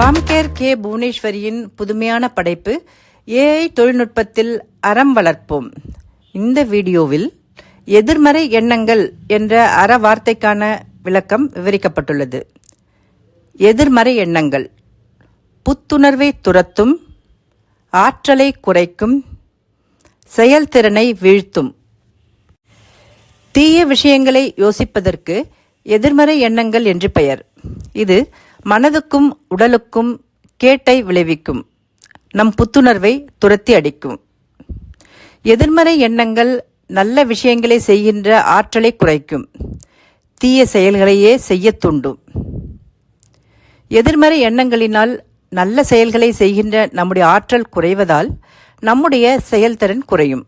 K புவனேஸ்வரியின் புதுமையான படைப்பு AI தொழில்நுட்பத்தில் அறம் வளர்ப்போம். இந்த வீடியோவில் எதிர்மறை எண்ணங்கள் என்ற அற வார்த்தைக்கான விளக்கம் விவரிக்கப்பட்டுள்ளது. எதிர்மறை எண்ணங்கள். புத்துணர்வை துரத்தும் ஆற்றலை குறைக்கும் செயல்திறனை வீழ்த்தும். தீய விஷயங்களை யோசிப்பதற்கு எதிர்மறை எண்ணங்கள் என்று பெயர். இது மனதுக்கும் உடலுக்கும் கேட்டை விளைவிக்கும். நம் புத்துணர்வை துரத்தி அடிக்கும். எதிர்மறை எண்ணங்கள் நல்ல விஷயங்களை செய்கின்ற ஆற்றலை குறைக்கும். தீய செயல்களையே செய்ய தூண்டும். எதிர்மறை எண்ணங்களினால் நல்ல செயல்களை செய்கின்ற நம்முடைய ஆற்றல் குறைவதால் நம்முடைய செயல்திறன் குறையும்.